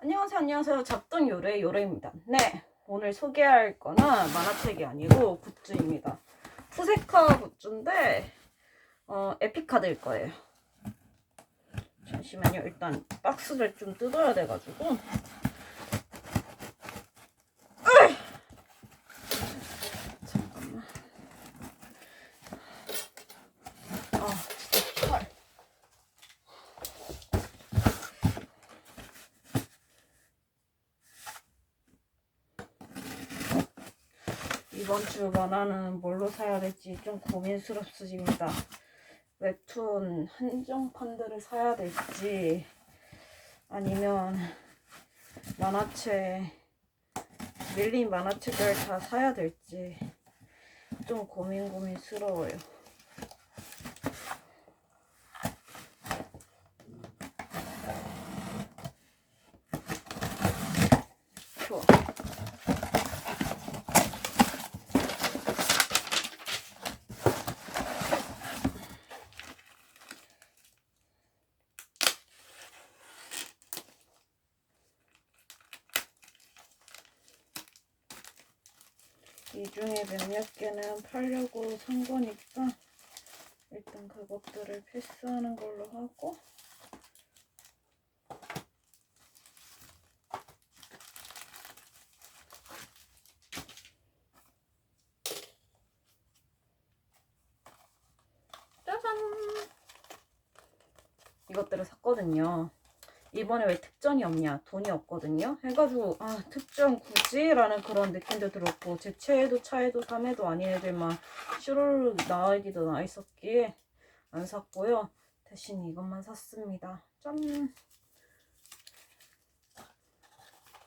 안녕하세요, 안녕하세요. 잡동 요래 요래입니다. 네, 오늘 소개할 거는 만화책이 아니고 굿즈입니다. 푸세카 굿즈인데 어, 에픽카드일 거예요. 잠시만요. 일단 박스를 좀 뜯어야 돼가지고. 으이! 잠깐만. 아, 진짜 팔. 이번 주 만화는 뭘로 사야 될지 좀 고민스럽습니다. 웹툰 한정판들을 사야 될지 아니면 만화책 밀린 만화책을 다 사야 될지 좀 고민 고민스러워요. 좋아. 이 중에 몇몇 개는 팔려고 산 거니까 일단 그것들을 패스하는 걸로 하고. 짜잔! 이것들을 샀거든요 이번에 왜 특전이 없냐? 돈이 없거든요. 해가지고 아 특전 굳이? 라는 그런 느낌도 들었고 제 최애도 차애도 3애도 아닌 애들만 슈로르 나이기도 나 있었기에 안 샀고요. 대신 이것만 샀습니다. 짠!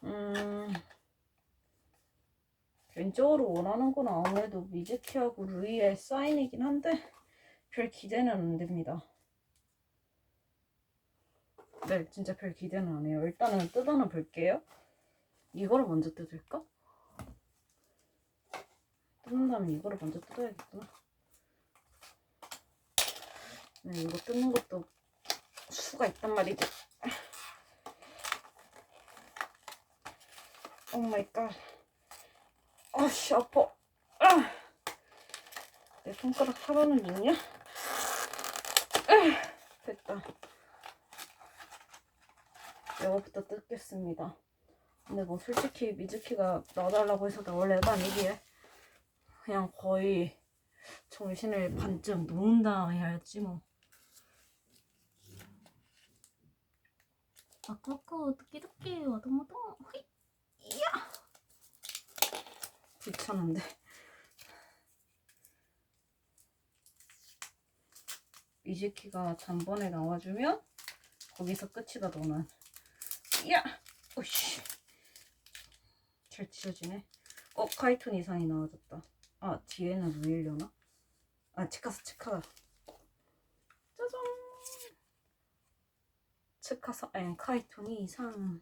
음, 개인적으로 원하는 건 아무래도 미즈키하고 루이의 사인이긴 한데 별 기대는 안 됩니다 네, 진짜 별 기대는 안 해요. 일단은 뜯어는 볼게요. 이거를 먼저 뜯을까? 뜯는다면 이거를 먼저 뜯어야겠구나. 네, 이거 뜯는 것도 수가 있단 말이지. 오 마이 갓. 아씨, 아파. 아! 내 손가락 하나는 있냐? 아! 됐다. 이거부터 뜯겠습니다. 근데 뭐 솔직히 미즈키가 넣어달라고 해서 나올 애가 아니기에 그냥 거의 정신을 반쯤 놓은다 해야지 뭐. 아까까 토끼토끼 와도마도. 호이 이야! 귀찮은데. 미즈키가 단번에 나와주면 거기서 끝이다 너는 야! 오씨. 잘 찢어지네. 어, 카이톤 이상이 나와졌다. 아, 뒤에는 루일려나? 아, 치카사, 치카다. 짜잔! 치카사, 아니, 카이톤이 이상.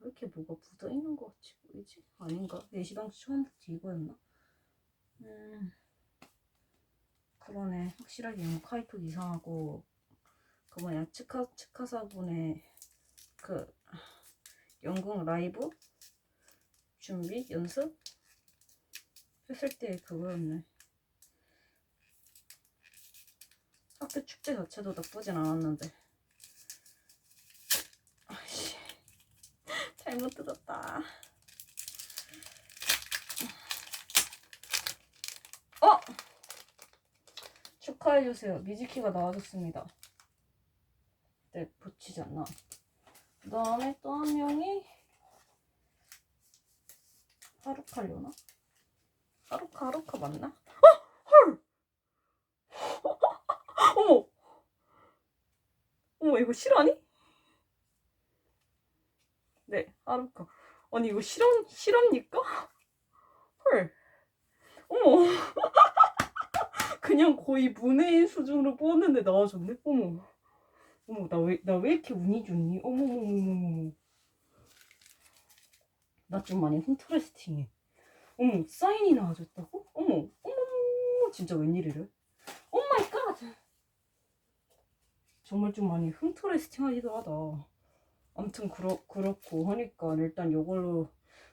왜 이렇게 뭐가 묻어있는 것 같지 보이지? 아닌가? 내시방치 처음부터 이거였나? 음. 그러네. 확실하게 뭐 카이톤 이상하고 그 뭐냐 치카 치카사분의 그 연극 라이브 준비 연습 했을 때 그거였네. 학교 축제 자체도 나쁘진 않았는데. 아씨 잘못 뜯었다. 어 축하해주세요. 미즈키가 나와줬습니다. 때 붙이지 않나. 그 다음에 또 한 명이 하루카려나? 하루카 하루카 맞나? 어! 헐! 어머! 어머 이거 실화니? 네 하루카 아니 이거 실험 실합니까? 헐 어머 그냥 거의 문해인 수준으로 뽑았는데 나와줬네 어머 어머 나 왜 나 왜 이렇게 운이 좋니? 어머머머머머 나 좀 많이 인터레스팅해 어머 사인이 나와줬다고? 어머 어머 진짜 웬일이래? 오 마이 갓 정말 좀 많이 흥터레스팅하기도 하다. 아무튼 그렇, 그렇고 하니까 일단 요걸로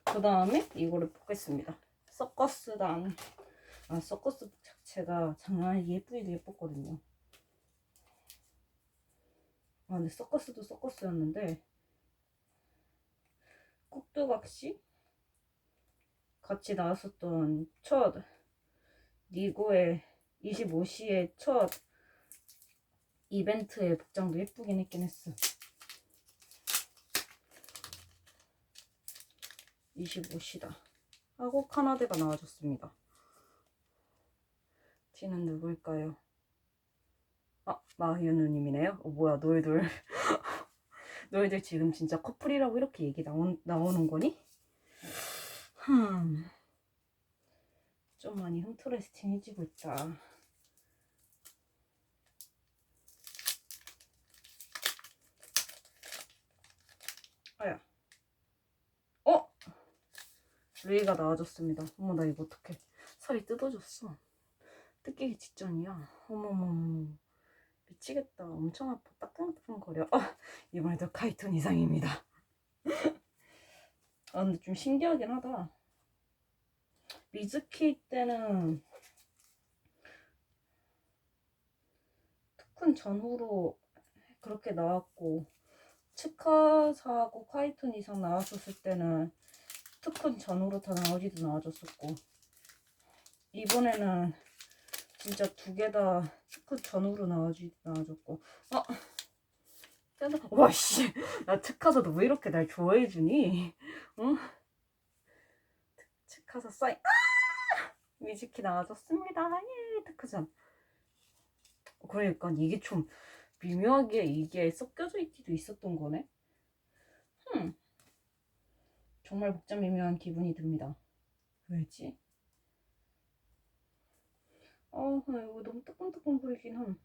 그 다음에 이거를 뽑겠습니다. 서커스단 아 서커스 자체가 장난 예쁘기도 예뻤거든요. 아 근데 서커스도 서커스였는데 꼭두각시 같이 나왔었던 첫 니고의 25시의 첫 이벤트의 복장도 예쁘긴 했긴 했어. 25시다. 하고 카나데가 나와줬습니다. 티는 누구일까요? 아, 마희은우님이네요. 어, 뭐야, 너희들. 너희들 지금 진짜 커플이라고 이렇게 얘기 나온, 나오는 거니? 흠. 좀 많이 흥트레스팅해지고 있다. 아야. 어? 루이가 나와줬습니다. 어머, 나 이거 어떡해. 살이 뜯어졌어. 뜯기기 직전이야. 어머머머. 미치겠다. 엄청 아파. 따끔따끔거려. 아, 이번에도 카이톤 이상입니다. 아, 근데 좀 신기하긴 하다. 미즈키 때는 특훈 전후로 그렇게 나왔고 치카사하고 카이톤 이상 나왔었을 때는 특훈 전후로 다 나오지도 나와줬었고 이번에는 진짜 두 개 다 특훈 전후로 나와지 나와줬고. 아 짜증 와씨. 나 특카사 너왜 이렇게 날 좋아해주니? 응 특카사 사인 아! 미즈키 나와줬습니다. 예 특크전. 그러니까 이게 좀 미묘하게 이게 섞여져 있기도 있었던 거네? 흠. 정말 복잡 미묘한 기분이 듭니다. 왜지? 어, 나 이거 너무 뜨끈뜨끈 거리긴 함.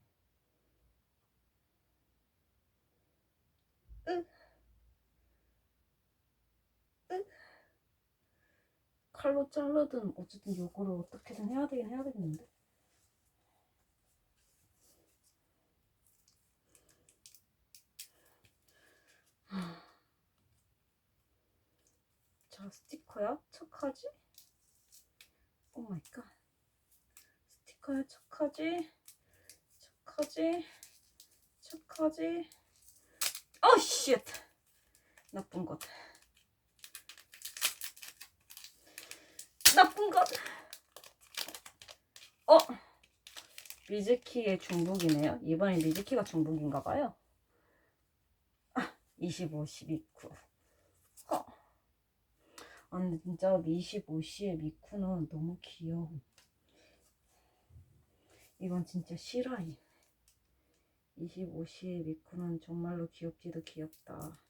칼로 자르든 어쨌든 요거를 어떻게든 해야 되긴 해야 되겠는데. 자, 스티커야? 척하지? 오 마이 갓. 스티커야 척하지? 척하지? 척하지? 어, 쉣! 나쁜 것. 나쁜 것! 어! 미즈키의 중복이네요. 이번엔 미즈키가 중복인가봐요. 아, 25, 12, 9. 어. 아, 근데 진짜 25시의 미쿠는 너무 귀여워. 이건 진짜 실화임. 25시의 미쿠는 정말로 귀엽지도 귀엽다.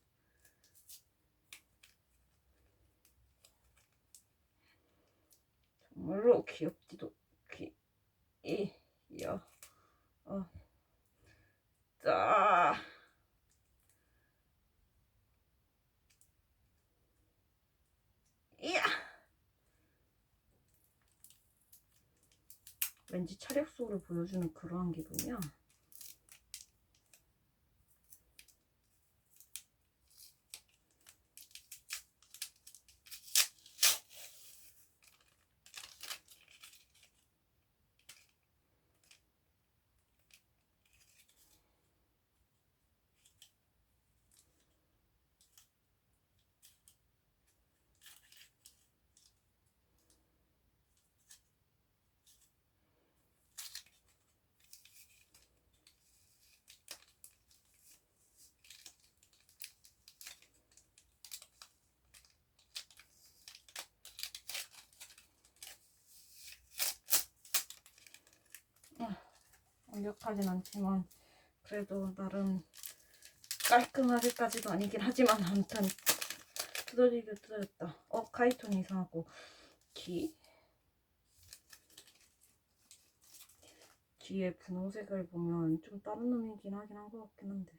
정말로 귀엽지도 귀, 이, 여, 어, 따. 이야! 왠지 차력소를 보여주는 그러한 기분이야. 완벽하진 않지만 그래도 나름 깔끔하게까지도 아니긴 하지만 아무튼 두드리게 두드렸다. 어 카이톤 이상하고 귀 귀에 분홍색을 보면 좀 다른 놈이긴 하긴 한 것 같긴 한데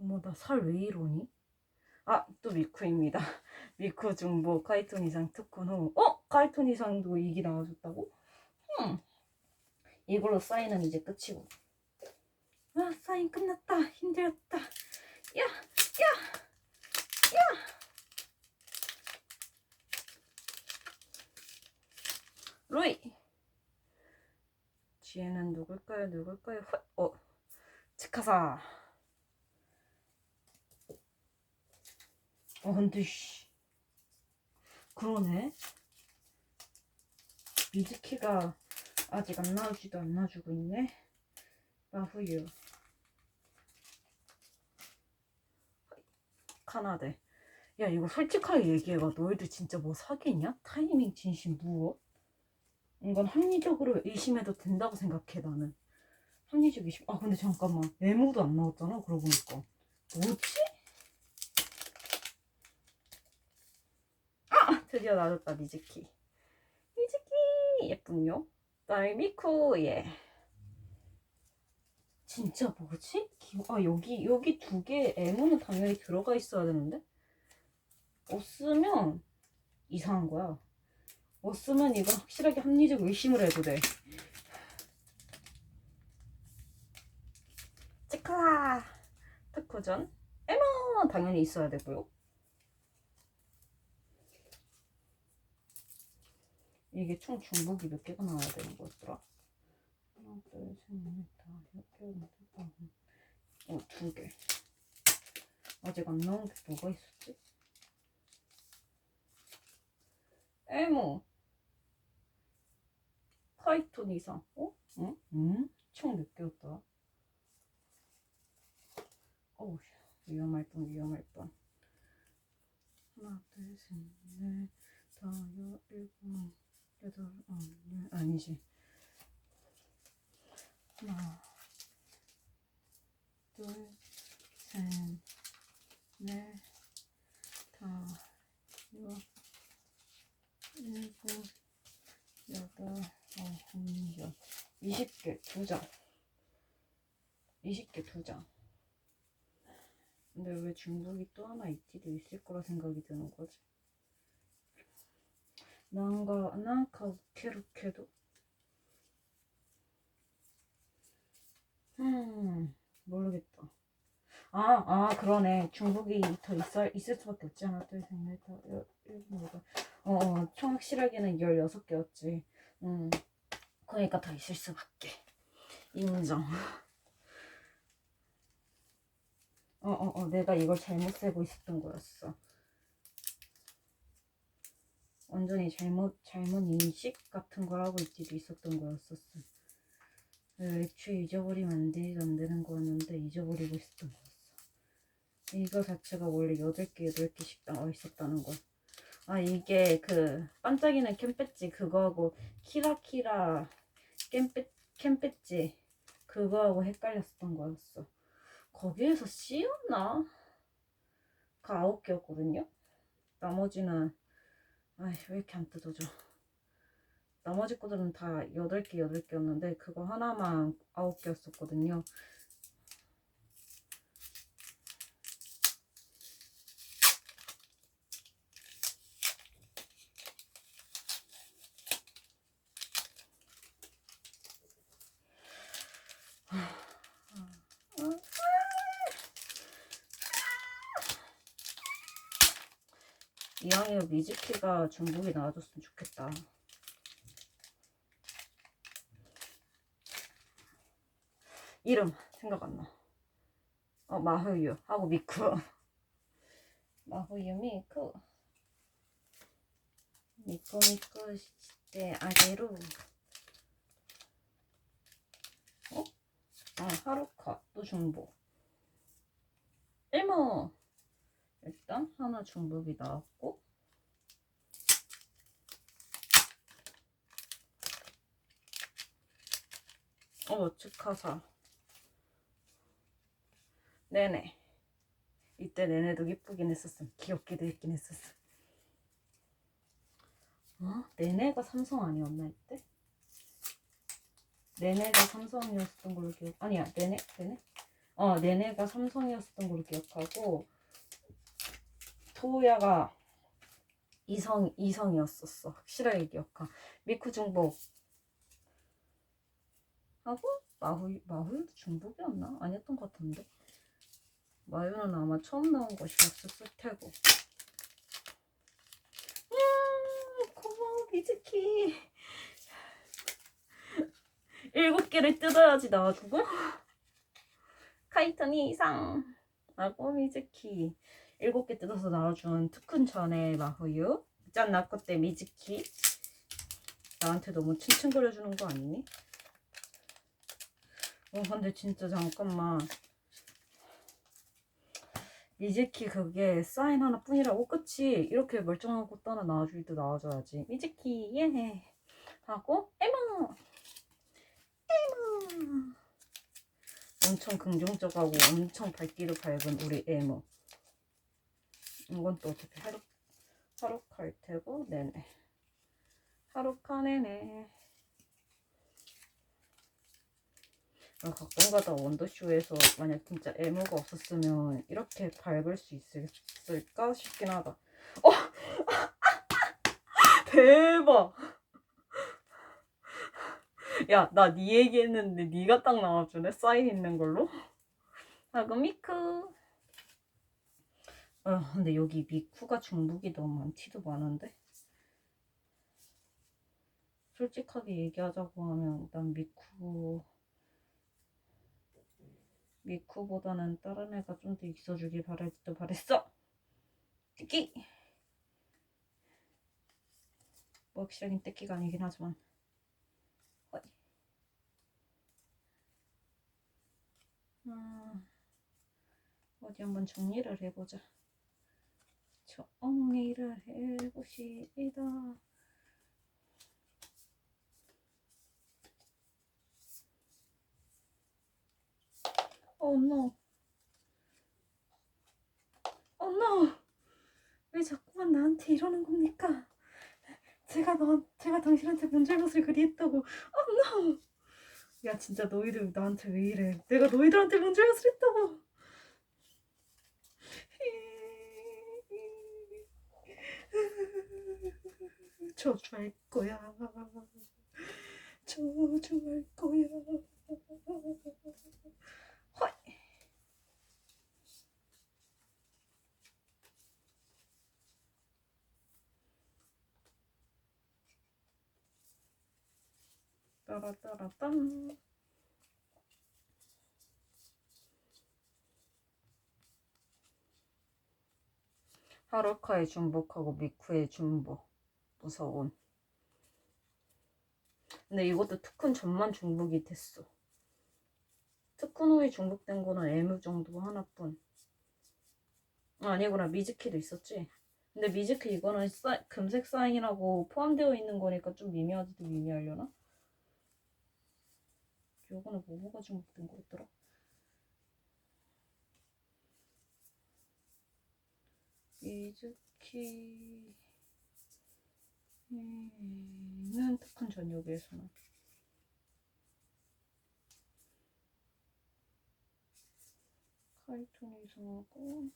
어머 나 살 왜 이러니? 아 또 미쿠입니다. 미쿠 중보 카이톤 이상 특훈 후 어? 카이톤 이상도 이기 나와줬다고? 흠 이걸로 사인은 이제 끝이고. 와 사인 끝났다. 힘들었다. 야 야, 야. 로이! 뒤에는 누굴까요? 누굴까요? 호- 어 치카사! 어 근데 씨. 그러네. 미즈키가 아직 안 나오지도 안 나주고 있네. 마후유. 카나데. 야 이거 솔직하게 얘기해봐. 너희들 진짜 뭐 사귀냐? 타이밍 진심 무엇? 이건 합리적으로 의심해도 된다고 생각해 나는. 합리적 의심. 아 근데 잠깐만. 메모도 안 나왔잖아 그러고 보니까. 뭐지? 아 드디어 나왔다 미즈키. 미즈키! 예쁜요 그다음에 미쿠 예. 진짜 뭐지? 기- 아 여기 여기 두개 M은 당연히 들어가 있어야 되는데? 없으면 이상한 거야. 없으면 이건 확실하게 합리적 의심을 해도 돼. 치카 특허전. 에머 당연히 있어야 되고요 이게 총 중복이 몇 개가 나와야 되는 거였더라? 하나, 둘, 셋, 넷, 다, 여섯 개. 어, 두 개. 아직 안 나온 게 뭐가 있었지? 에모. 파이톤 이상. 어? 응? 응? 총 몇 개였더라? 어우, 위험할 뻔, 위험할 뻔. 하나, 둘, 셋, 넷, 다, 여, 일곱, 여덟, 어, 열, 아니지. 하나, 둘, 셋, 넷, 다, 여, 일곱, 여덟, 아홉, 열. 20개, 두 장. 20개, 두 장. 근데 왜 중국이 또 하나 있지도 있을 거라 생각이 드는 거지? 난가, 우케루케도? 음, 모르겠다. 아, 아, 그러네. 중국이 더 있을, 있을 수밖에 없지. 하나, 둘, 셋, 넷, 다, 여, 일곱, 여덟. 어, 어, 총 확실하게는 16개였지. 음, 그러니까 더 있을 수밖에. 인정. 어, 어, 어, 내가 이걸 잘못 세고 있었던 거였어. 완전히 잘못, 잘못 인식 같은 걸 하고 있기도 있었던 거였었어. 네, 애초에 잊어버리면 안, 되, 안 되는 거였는데 잊어버리고 있었던 거였어. 이거 자체가 원래 8개, 8개씩 나와 있었다는 거. 아, 이게 그 반짝이는 캠배지 그거하고 키라키라 캠배, 캠배지 그거하고 헷갈렸었던 거였어. 거기에서 씌웠나? 그 아홉 개였거든요? 나머지는, 아이, 왜 이렇게 안 뜯어져? 나머지 거들은 다 8개, 8개였는데, 그거 하나만 9개였었거든요. 이왕이면 미즈키가 중복이 나와줬으면 좋겠다. 이름 생각 안 나. 어 마후유 하고 미쿠. 마후유 미쿠. 미쿠 미쿠 시대 아게루. 어? 아 하루카 또 중복. 일모. 일단 하나 중복이 나왔고. 어, 축하사. 네네. 이때 네네도 이쁘긴 했었음. 귀엽기도 했긴 했었음. 어? 네네가 삼성 아니었나 이때? 네네가 삼성이었던 걸로 기억. 아니야, 네네, 네네. 어, 네네가 삼성이었던 걸로 기억하고 토야가 이성 이성이었었어. 확실하게 기억하. 미쿠 중복 하고 마후 마후도 중복이었나? 아니었던 것 같은데. 마유는 아마 처음 나온 것이었을 테고. 음, 고마워 미즈키. 일곱 개를 뜯어야지 나와주고. 카이토니 이상. 라고 미즈키. 일곱 개 뜯어서 나와준 특훈 전의 마후유. 짠 나코 때 미즈키. 나한테 너무 칭칭거려주는 거 아니니? 어 근데 진짜 잠깐만. 미즈키 그게 사인 하나뿐이라고? 끝이 이렇게 멀쩡한 꽃 하나 나와줄 때 나와줘야지. 미즈키 예 하고 에마 에마 엄청 긍정적하고 엄청 발길을 밝은 우리 에모 이건 또 어차피 하루 하루 칼 테고 네네 하루 카네네 아, 가끔 가다 원더쇼에서 만약 진짜 에모가 없었으면 이렇게 밝을 수 있을까 싶긴 하다. 어! 대박! 야, 나 네 얘기했는데 네가 딱 나와주네? 사인 있는 걸로? 하고 미쿠. 아, 근데 여기 미쿠가 중복이 너무 많지도 많은데? 솔직하게 얘기하자고 하면 난 미쿠 미쿠보다는 다른 애가 좀 더 있어주길 바랄지도 바랬어. 뜯기. 뭐 확실하긴 뜯기가 아니긴 하지만. 음, 어디 한번 정리를 해보자. 정리를 해보시다. Oh no. 왜 자꾸만 나한테 이러는 겁니까? 제가 너, 제가 당신한테 문잘못을 그리했다고. Oh. 야 진짜 너희들 나한테 왜 이래? 내가 너희들한테 문잘못을 했다고. 저주할 거야. 저주할 거야. 헐. 따라따라딴. 하루카의 중복하고 미쿠의 중복. 무서운. 근데 이것도 특훈 전만 중복이 됐어. 특훈 후에 중복된 거는 애무 정도 하나뿐. 아, 아니구나. 미즈키도 있었지. 근데 미즈키 이거는 사, 금색 사인이라고 포함되어 있는 거니까 좀 미묘하지도 미묘하려나? 요거는 뭐뭐가 중복된 거였더라? 미즈키 는 특훈 전역에서는 카이톤이 이상하고.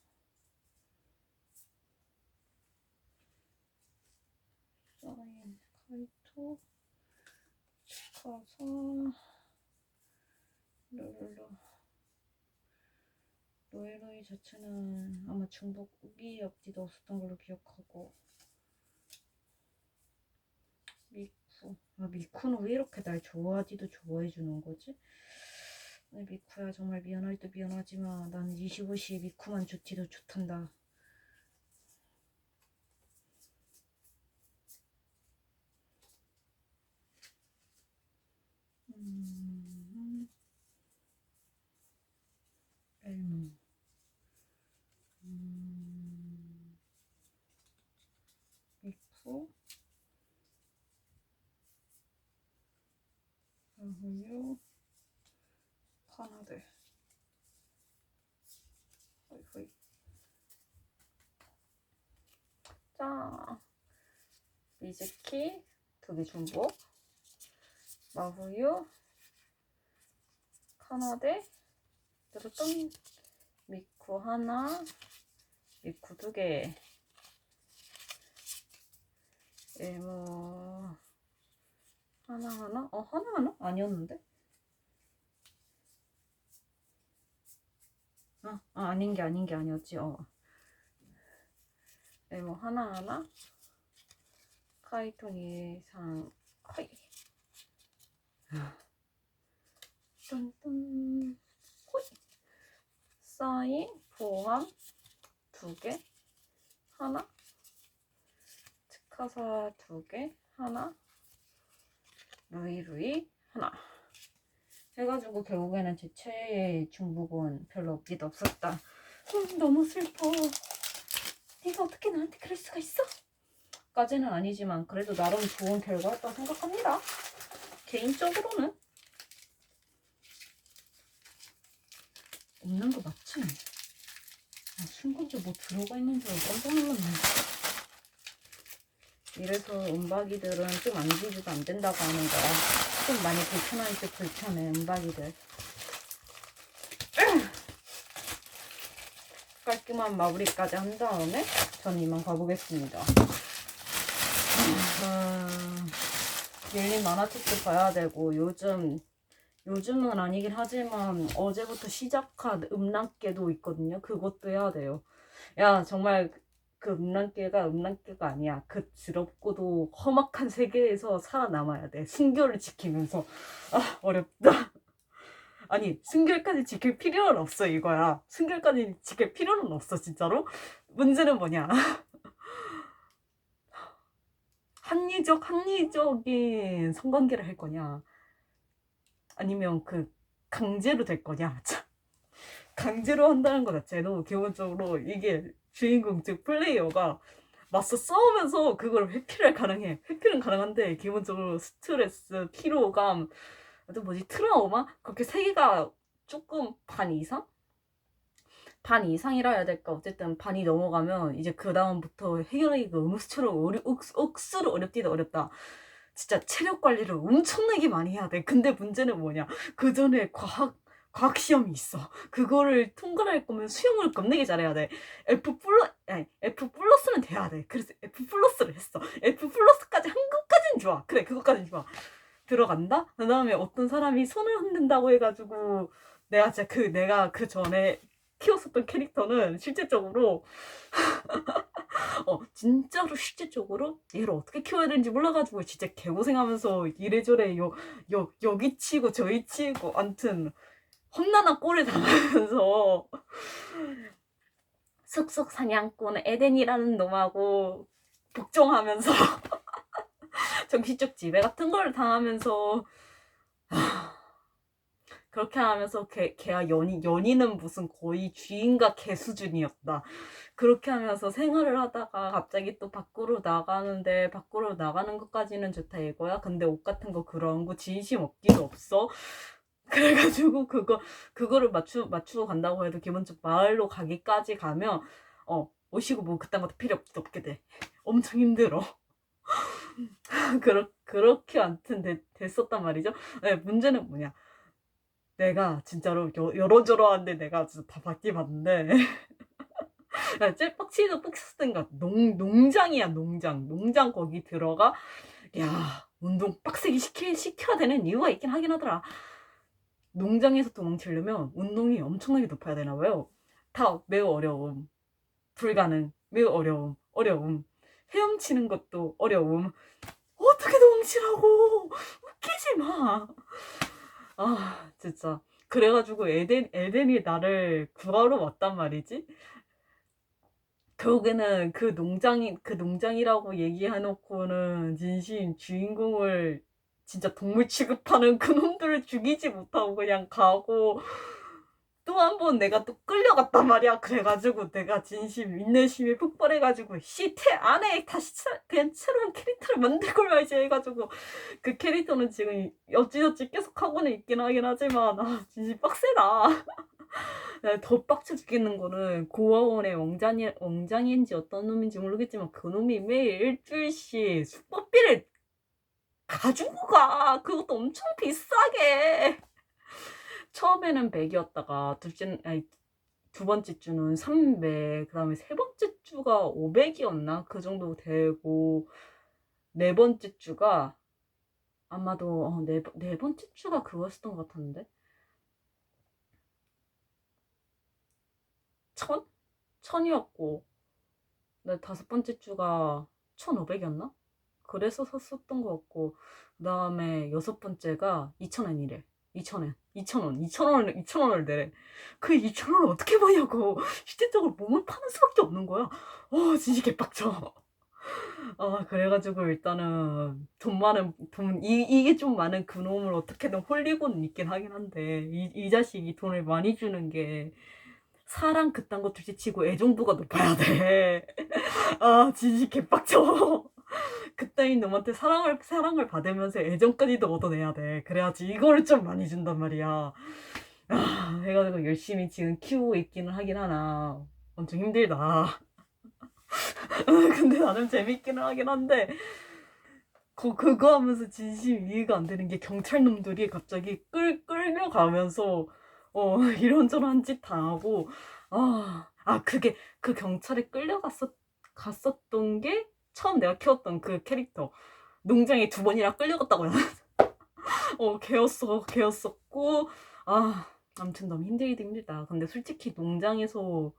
사인 카이토. 치카사. 르르르 로에로이 자체는 아마 중복이 앞뒤도 없었던 걸로 기억하고 미쿠 아 미쿠는 왜 이렇게 날 좋아하지도 좋아해주는 거지? 네, 미쿠야 정말 미안할 때 미안하지만 나는 25시에 미쿠만 좋지도 좋단다. 음, 쿠키 두 개 중고 마후유 카나데 요로똥 미쿠 하나 미쿠 두개. 일모 예, 뭐, 하나 하나? 어 하나 하나? 아니었는데? 아, 아 아닌 게 아닌 게 아니었지. 어. 일모 하나 하나? 카이톤 예상. 카이. 뚠뚠 호이. 사인 보함 두 개. 하나. 특화사 두 개. 하나. 루이 루이. 하나. 해가지고 결국에는 제 최애 중복은 별로 없기도 없었다. 음, 너무 슬퍼. 네가 어떻게 나한테 그럴 수가 있어? 까지는 아니지만 그래도 나름 좋은 결과였다고 생각합니다. 개인적으로는 없는 거 맞지? 아, 순간적으로 뭐 들어가 있는 줄 깜짝 놀랐네. 이래서 은박이들은 좀 안기주가 안 된다고 하는 거야 좀 많이 불편하지 불편해 은박이들. 깔끔한 마무리까지 한 다음에 전 이만 가보겠습니다 음, 밀린 만화책도 봐야 되고 요즘 요즘은 아니긴 하지만 어제부터 시작한 음란깨도 있거든요. 그것도 해야 돼요. 야 정말 그 음란깨가 음란깨가 아니야. 그 더럽고도 험악한 세계에서 살아남아야 돼. 순결을 지키면서 아 어렵다. 아니 순결까지 지킬 필요는 없어 이거야. 순결까지 지킬 필요는 없어 진짜로. 문제는 뭐냐? 합리적 합리적인 성관계를 할 거냐? 아니면 그 강제로 될 거냐? 참. 강제로 한다는 것 자체도 기본적으로 이게 주인공 즉 플레이어가 맞서 싸우면서 그걸 회피를 가능해. 회피는 가능한데 기본적으로 스트레스, 피로감, 또 뭐지 트라우마 그렇게 세 개가 조금 반 이상? 반 이상이라 해야 될까? 어쨌든 반이 넘어가면 이제 그 다음부터 해결하기가 음수처럼 어려, 억, 억수로 어렵디도 어렵다. 진짜 체력 관리를 엄청나게 많이 해야 돼. 근데 문제는 뭐냐? 그 전에 과학 과학 시험이 있어. 그거를 통과할 거면 수영을 겁내게 잘해야 돼. F 플러 아니 F 플러스는 돼야 돼. 그래서 F 플러스를 했어. F 플러스까지 한 것까진 좋아. 그래 그것까진 좋아. 들어간다. 그 다음에 어떤 사람이 손을 흔든다고 해가지고 내가 진짜 그 내가 그 전에 키웠었던 캐릭터는 실제적으로 어 진짜로 실제적으로 얘를 어떻게 키워야 되는지 몰라가지고 진짜 개고생하면서 이래저래 요, 요 여기 치고 저기 치고 암튼 험난한 꼴을 당하면서 쑥쑥 사냥꾼 에덴이라는 놈하고 복종하면서 정신적 지배 같은 걸 당하면서 그렇게 하면서 걔, 걔가 연인, 연인은 무슨 거의 주인과 개 수준이었다. 그렇게 하면서 생활을 하다가 갑자기 또 밖으로 나가는데 밖으로 나가는 것까지는 좋다 이거야. 근데 옷 같은 거 그런 거 진심 없기도 없어. 그래가지고 그거 그거를 맞추 맞추고 간다고 해도 기본적으로 마을로 가기까지 가면 어 오시고 뭐 그딴 것도 필요 없, 없게 돼. 엄청 힘들어. 그렇 그렇게 아무튼 됐, 됐었단 말이죠. 네, 문제는 뭐냐? 내가 진짜로 여, 여러저러한데 내가 진짜 다 받기 봤는데. 제일 빡치도 빡쳤던가 농 농장이야 농장. 농장 거기 들어가 야 운동 빡세게 시키, 시켜야 되는 이유가 있긴 하긴 하더라. 농장에서 도망치려면 운동이 엄청나게 높아야 되나 봐요. 다 매우 어려움. 불가능 매우 어려움 어려움. 헤엄치는 것도 어려움. 어떻게 도망치라고? 웃기지 마 아, 진짜. 그래가지고 에덴, 에덴이 나를 구하러 왔단 말이지? 결국에는 그 농장이, 그 농장이라고 얘기해놓고는 진심 주인공을 진짜 동물 취급하는 그놈들을 죽이지 못하고 그냥 가고, 또 한 번 내가 또 끌려갔단 말이야. 그래가지고 내가 진심 인내심이 폭발해가지고 시태 안에 다시 차, 그냥 새로운 캐릭터를 만들고 말지 해가지고 그 캐릭터는 지금 여지저지 계속 하고는 있긴 하긴 하지만 아 진심 빡세다. 더 빡쳐 죽겠는 거는 고아원의 왕장이, 왕장인지 어떤 놈인지 모르겠지만 그 놈이 매일 일주일씩 숙박비를 가지고 가. 그것도 엄청 비싸게. 처음에는 100이었다가 둘째 아니 두 번째 주는 300, 그다음에 세 번째 주가 500이었나 그 정도 되고 네 번째 주가 아마도 어, 네, 네 번째 주가 그거였던 것 같았는데 천? 천이었고 네, 다섯 번째 주가 천오백이었나? 그래서 샀었던 것 같고 그 다음에 여섯 번째가 이천엔이래 이천엔 이천원 이천원을 이천원을 내래 그 이천원을 어떻게 버냐고 실질적으로 몸을 파는 수밖에 없는 거야 어 진짜 개빡쳐 아 그래가지고 일단은 돈 많은 돈 이, 이게 좀 많은 그놈을 어떻게든 홀리고는 있긴 하긴 한데 이, 이 자식이 돈을 많이 주는 게 사랑 그딴 거 둘째치고 애정도가 높아야 돼. 아 진짜 개빡쳐. 그따인 놈한테 사랑을 사랑을 받으면서 애정까지도 얻어내야 돼. 그래야지 이거를 좀 많이 준단 말이야. 아 해가지고 열심히 지금 키우고 있기는 하긴 하나 엄청 힘들다. 근데 나름 재밌기는 하긴 한데 그, 그거 하면서 진심 이해가 안 되는 게 경찰 놈들이 갑자기 끌 끌려가면서 어 이런저런 짓 당하고 아, 아 그게 그 경찰에 끌려갔었 갔었던 게 처음 내가 키웠던 그 캐릭터 농장에 두 번이나 끌려갔다고 해야 되나? 어 걔였어 걔였었고 아 아무튼 너무 힘들기도 힘들다 근데 솔직히 농장에서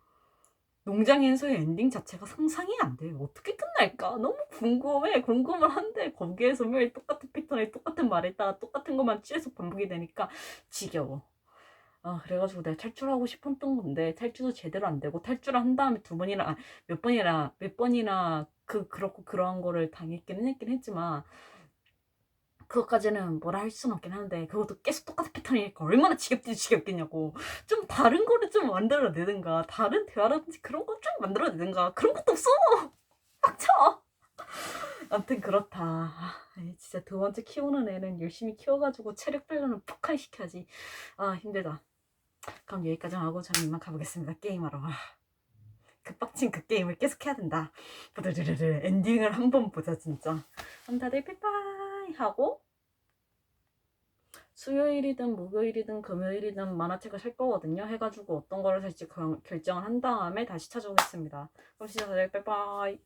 농장에서의 엔딩 자체가 상상이 안 돼. 어떻게 끝날까? 너무 궁금해. 궁금을 한데 거기에서 매일 똑같은 패턴에 똑같은 말에다가 똑같은 것만 취해서 반복이 되니까 지겨워. 아 그래가지고 내가 탈출하고 싶었던 건데 탈출도 제대로 안 되고 탈출을 한 다음에 두 번이나 아, 몇 번이나 몇 번이나 그 그렇고 그러한 거를 당했기는 했긴 했지만 그것까지는 뭐라 할 수는 없긴 한데 그것도 계속 똑같은 패턴이니까 얼마나 지겹지 지겹겠냐고. 좀 다른 거를 좀 만들어내든가 다른 대화라든지 그런 거 좀 만들어내든가 그런 것도 없어. 빡쳐. 아무튼 그렇다. 아, 진짜 두 번째 키우는 애는 열심히 키워가지고 체력 훈련을 푹하게 시켜야지. 아 힘들다 그럼 여기까지 하고 저는 이만 가보겠습니다. 게임하러. 아, 그그 게임을 계속 해야 된다. 부드르르르. 엔딩을 한번 보자 진짜. 그럼 다들 빠이빠이 하고 수요일이든 목요일이든 금요일이든 만화책을 살 거거든요. 해가지고 어떤 거를 살지 그- 결정을 한 다음에 다시 찾아오겠습니다. 그럼 진짜 다들 빠이빠이